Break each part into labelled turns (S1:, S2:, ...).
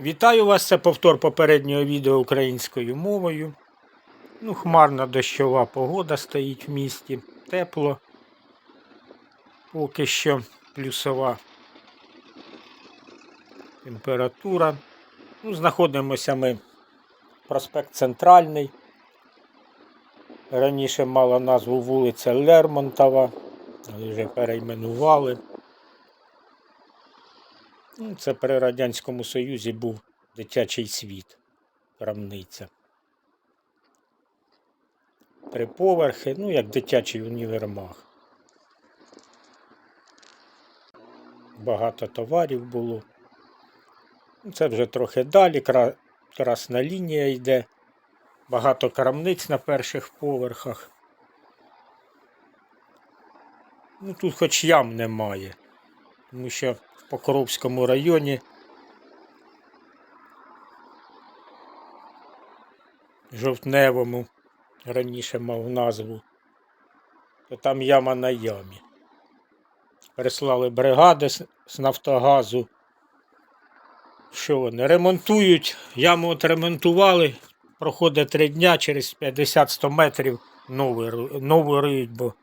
S1: Вітаю вас, це повтор попереднього відео українською мовою. Ну, хмарна дощова погода стоїть в місті. Тепло. Поки що плюсова температура. Ну, знаходимося ми проспект Центральний. Раніше мала назву вулиця Лермонтова, але вже перейменували. Ну, Це при Радянському Союзі був дитячий світ, крамниця. Три поверхи, ну як дитячий універмаг. Багато товарів було. Ну, Це вже трохи далі, красна лінія йде. Багато крамниць на перших поверхах. Ну тут хоч ям немає, тому що Покровському районі жовтневому раніше мав назву, то там яма на ямі. Прислали бригади з Нафтогазу. Що вони? Ремонтують, яму отремонтували, проходить три дня, через 50-100 метрів нову риють, бо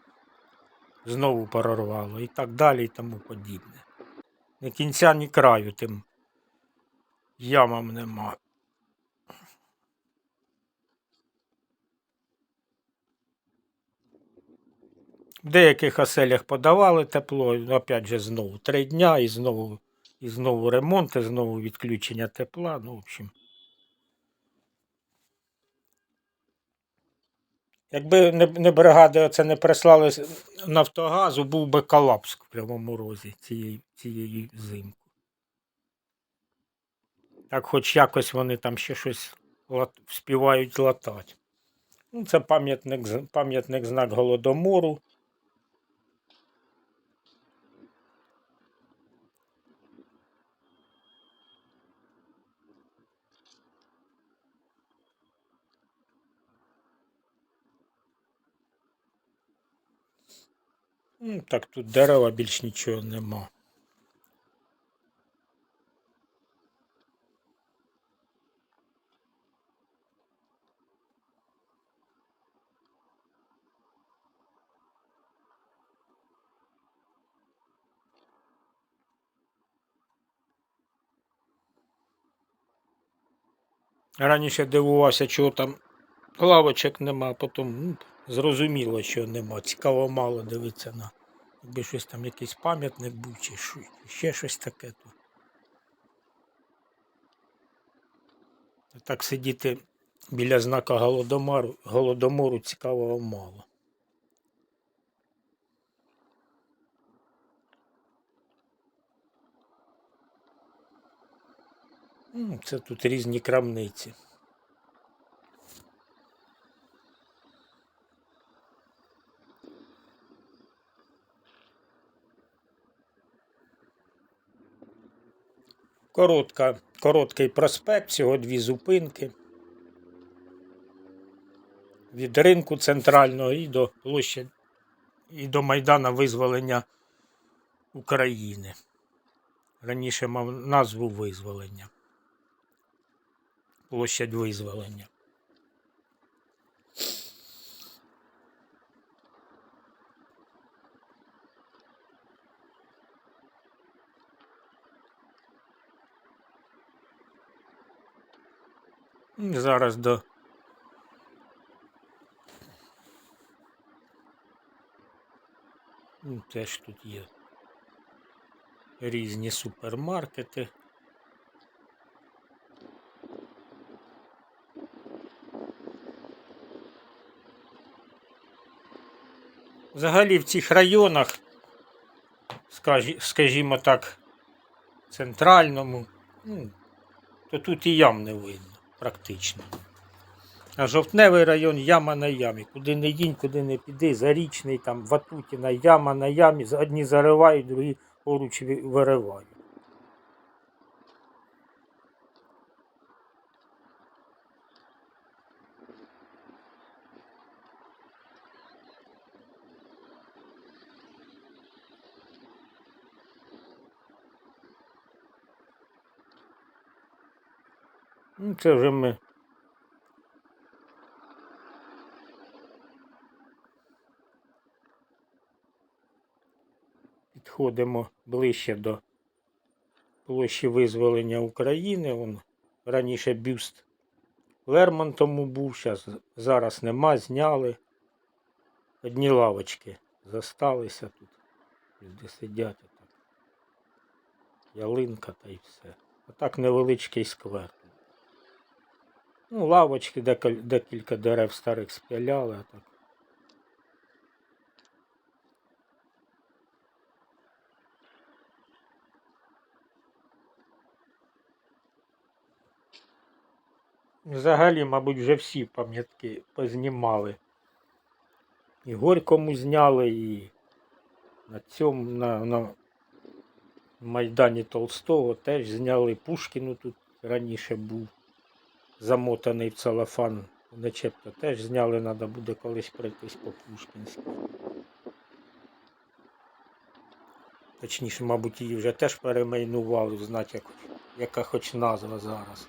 S1: знову прорвало і так далі і тому подібне. Ні кінця, ні краю тим ямам нема. В деяких оселях подавали тепло, опять же знову три дня і знову, і знову ремонт, і знову відключення тепла. Ну, в общем. Якби не, не бригади це не прислали Нафтогазу, був би колапс в прямому розі цієї, цієї зимки. Так хоч якось вони там ще щось співають латати. Ну, це пам'ятник, пам'ятник знак Голодомору. Ну, так тут дерева більш нічого нема. Раніше дивувався, чого там лавочок нема, потім ну, зрозуміло, що нема. Цікаво мало дивитися на. Якби щось там якийсь пам'ятник був чи що- ще щось таке, то. Так сидіти біля знака голодомору, голодомору цікавого мало. Це тут різні крамниці. Коротка, короткий проспект, всього дві зупинки. Від ринку центрального і до площі і до Майдана визволення України. Раніше мав назву визволення. Площадь визволення. Зараз до Ну, теж тут є різні супермаркети. Взагалі в цих районах, скажі- скажімо так, центральному, ну, то тут і ям не видно практично. А жовтневий район яма на ямі. Куди не їдь, куди не піди, зарічний, там Ватутіна, яма на ямі, одні заривають, другі поруч виривають. Ну, це вже ми. Підходимо ближче до площі визволення України. Вон раніше бюст Лермонтому був, щас, зараз нема, зняли. Одні лавочки зосталися тут. Люди сидять отак. Ялинка та й все. А так невеличкий сквер. Ну, лавочки, декіль- декілька дерев старих спиляли, а так. Взагалі, мабуть, вже всі пам'ятки познімали. І Горькому зняли, і на цьому, на, на Майдані Толстого теж зняли. Пушкіну тут раніше був замотаний в целофан. Начебто теж зняли, треба буде колись пройтись по Пушкінській. Точніше, мабуть, її вже теж перемайнували, знати, як, яка хоч назва зараз.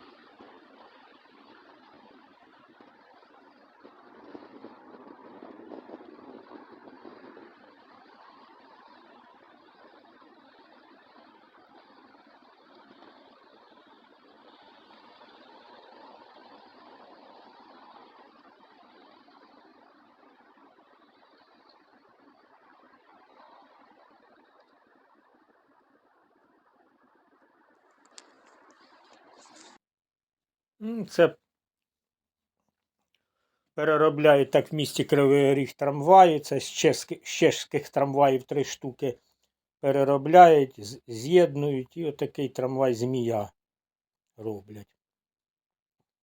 S1: Це переробляють так в місті Кривий Ріг трамваї. Це з чеських, з трамваїв три штуки переробляють, з'єднують і отакий трамвай змія роблять.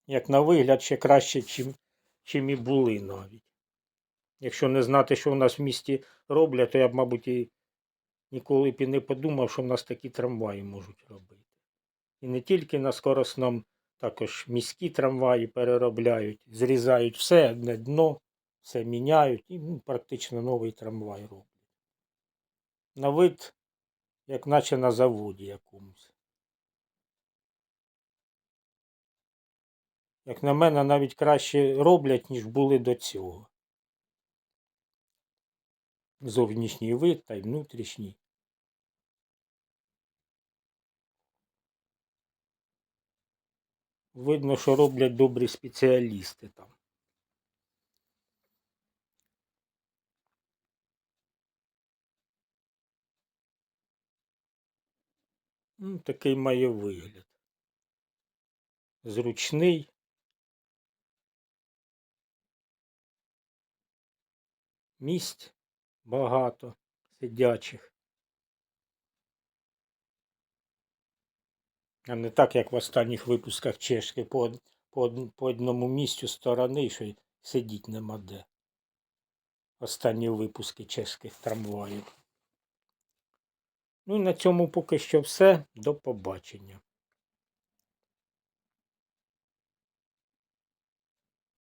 S1: Як на вигляд, ще краще, чим, чим і були навіть. Якщо не знати, що в нас в місті роблять, то я б, мабуть, і ніколи б і не подумав, що в нас такі трамваї можуть робити. І не тільки на скоросному, також міські трамваї переробляють, зрізають все, одне дно, все міняють і ну, практично новий трамвай роблять. На вид, як наче на заводі якомусь. Як на мене, навіть краще роблять, ніж були до цього. Зовнішній вид та й внутрішній. Видно, що роблять добрі спеціалісти там. Ну, такий має вигляд. Зручний. Місць багато сидячих. А не так, як в останніх випусках чешки по, по, по одному місцю сторони, що сидіть нема де. Останні випуски чешських трамваїв. Ну і на цьому поки що все. До побачення.